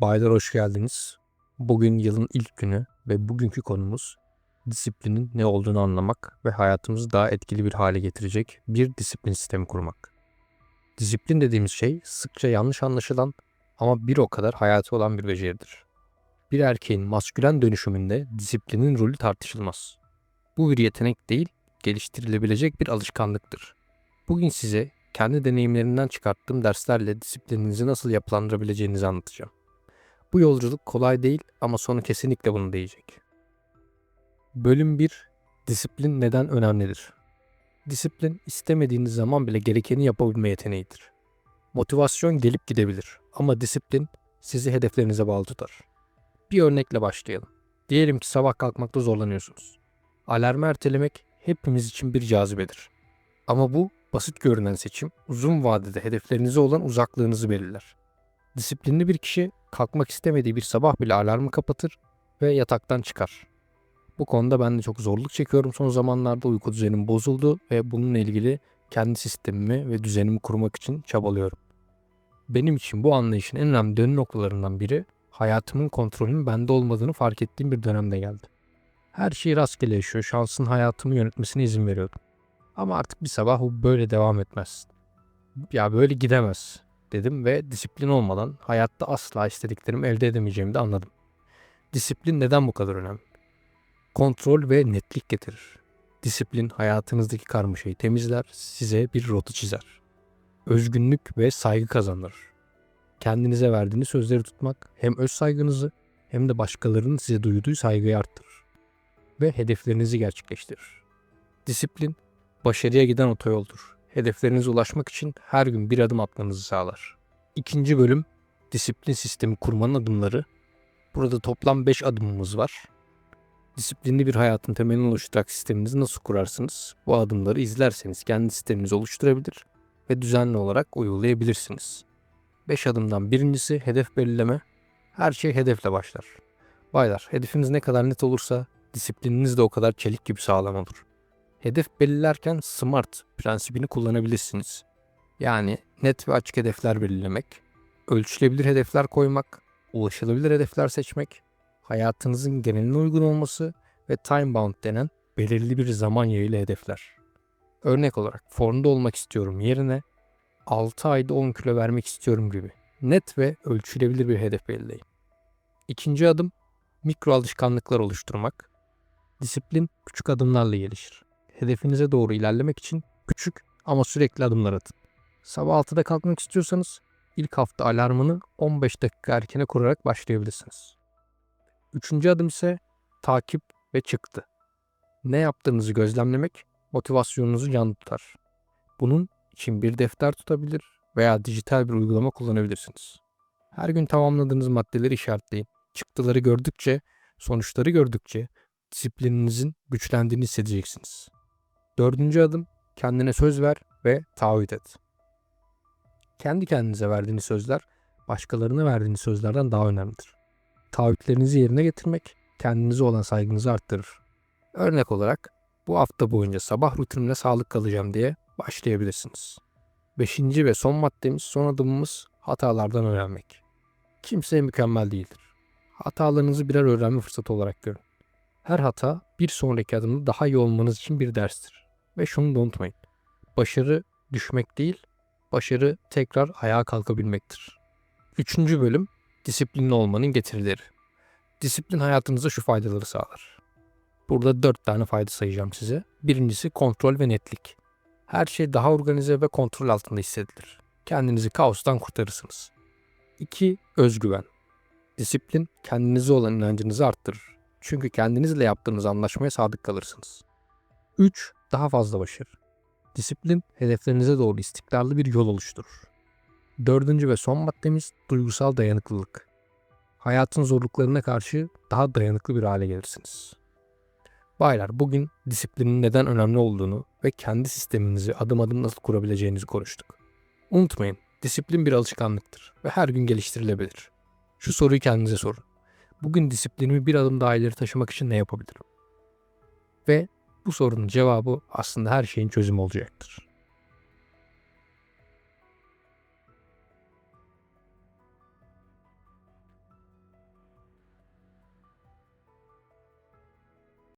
Baylar hoş geldiniz. Bugün yılın ilk günü ve bugünkü konumuz disiplinin ne olduğunu anlamak ve hayatımızı daha etkili bir hale getirecek bir disiplin sistemi kurmak. Disiplin dediğimiz şey sıkça yanlış anlaşılan ama bir o kadar hayatı olan bir beceridir. Bir erkeğin maskülen dönüşümünde disiplinin rolü tartışılmaz. Bu bir yetenek değil, geliştirilebilecek bir alışkanlıktır. Bugün size kendi deneyimlerimden çıkarttığım derslerle disiplininizi nasıl yapılandırabileceğinizi anlatacağım. Bu yolculuk kolay değil ama sonu kesinlikle bunu değecek. Bölüm 1 Disiplin neden önemlidir? Disiplin istemediğiniz zaman bile gerekeni yapabilme yeteneğidir. Motivasyon gelip gidebilir ama disiplin sizi hedeflerinize bağlı tutar. Bir örnekle başlayalım. Diyelim ki sabah kalkmakta zorlanıyorsunuz. Alarmı ertelemek hepimiz için bir cazibedir. Ama bu basit görünen seçim uzun vadede hedeflerinize olan uzaklığınızı belirler. Disiplinli bir kişi kalkmak istemediği bir sabah bile alarmı kapatır ve yataktan çıkar. Bu konuda ben de çok zorluk çekiyorum son zamanlarda uyku düzenim bozuldu ve bununla ilgili kendi sistemimi ve düzenimi kurmak için çabalıyorum. Benim için bu anlayışın en önemli dönüm noktalarından biri hayatımın kontrolünün bende olmadığını fark ettiğim bir dönemde geldi. Her şey rastgele yaşıyor, şansın hayatımı yönetmesine izin veriyordum. Ama artık bir sabah bu böyle devam etmez. Ya böyle gidemez dedim ve disiplin olmadan hayatta asla istediklerimi elde edemeyeceğimi de anladım. Disiplin neden bu kadar önemli? Kontrol ve netlik getirir. Disiplin hayatınızdaki karmaşayı temizler, size bir rota çizer. Özgünlük ve saygı kazandırır. Kendinize verdiğiniz sözleri tutmak hem öz saygınızı hem de başkalarının size duyduğu saygıyı arttırır ve hedeflerinizi gerçekleştirir. Disiplin başarıya giden otoyoldur. Hedeflerinize ulaşmak için her gün bir adım atmanızı sağlar. İkinci bölüm disiplin sistemi kurmanın adımları. Burada toplam 5 adımımız var. Disiplinli bir hayatın temelini oluşturarak sisteminizi nasıl kurarsınız? Bu adımları izlerseniz kendi sisteminizi oluşturabilir ve düzenli olarak uygulayabilirsiniz. 5 adımdan birincisi hedef belirleme. Her şey hedefle başlar. Baylar, hedefiniz ne kadar net olursa disiplininiz de o kadar çelik gibi sağlam olur. Hedef belirlerken SMART prensibini kullanabilirsiniz. Yani net ve açık hedefler belirlemek, ölçülebilir hedefler koymak, ulaşılabilir hedefler seçmek, hayatınızın geneline uygun olması ve time bound denen belirli bir zaman yayıyla hedefler. Örnek olarak formda olmak istiyorum yerine 6 ayda 10 kilo vermek istiyorum gibi net ve ölçülebilir bir hedef belirleyin. İkinci adım mikro alışkanlıklar oluşturmak. Disiplin küçük adımlarla gelişir. Hedefinize doğru ilerlemek için küçük ama sürekli adımlar atın. Sabah 6'da kalkmak istiyorsanız ilk hafta alarmını 15 dakika erkene kurarak başlayabilirsiniz. Üçüncü adım ise takip ve çıktı. Ne yaptığınızı gözlemlemek motivasyonunuzu canlı tutar. Bunun için bir defter tutabilir veya dijital bir uygulama kullanabilirsiniz. Her gün tamamladığınız maddeleri işaretleyin. Çıktıları gördükçe, sonuçları gördükçe disiplininizin güçlendiğini hissedeceksiniz. Dördüncü adım kendine söz ver ve taahhüt et. Kendi kendinize verdiğiniz sözler başkalarına verdiğiniz sözlerden daha önemlidir. Taahhütlerinizi yerine getirmek kendinize olan saygınızı arttırır. Örnek olarak bu hafta boyunca sabah rutinimle sağlık kalacağım diye başlayabilirsiniz. Beşinci ve son maddemiz, son adımımız hatalardan öğrenmek. Kimse mükemmel değildir. Hatalarınızı birer öğrenme fırsatı olarak görün. Her hata bir sonraki adımda daha iyi olmanız için bir derstir. Ve şunu da unutmayın. Başarı düşmek değil, başarı tekrar ayağa kalkabilmektir. Üçüncü bölüm disiplinli olmanın getirileri. Disiplin hayatınıza şu faydaları sağlar. Burada dört tane fayda sayacağım size. Birincisi kontrol ve netlik. Her şey daha organize ve kontrol altında hissedilir. Kendinizi kaostan kurtarırsınız. 2. Özgüven. Disiplin kendinize olan inancınızı arttırır. Çünkü kendinizle yaptığınız anlaşmaya sadık kalırsınız. 3. Daha fazla başarı. Disiplin hedeflerinize doğru istikrarlı bir yol oluşturur. Dördüncü ve son maddemiz duygusal dayanıklılık. Hayatın zorluklarına karşı daha dayanıklı bir hale gelirsiniz. Baylar bugün disiplinin neden önemli olduğunu ve kendi sisteminizi adım adım nasıl kurabileceğinizi konuştuk. Unutmayın, disiplin bir alışkanlıktır ve her gün geliştirilebilir. Şu soruyu kendinize sorun. Bugün disiplinimi bir adım daha ileri taşımak için ne yapabilirim? Ve bu sorunun cevabı aslında her şeyin çözümü olacaktır.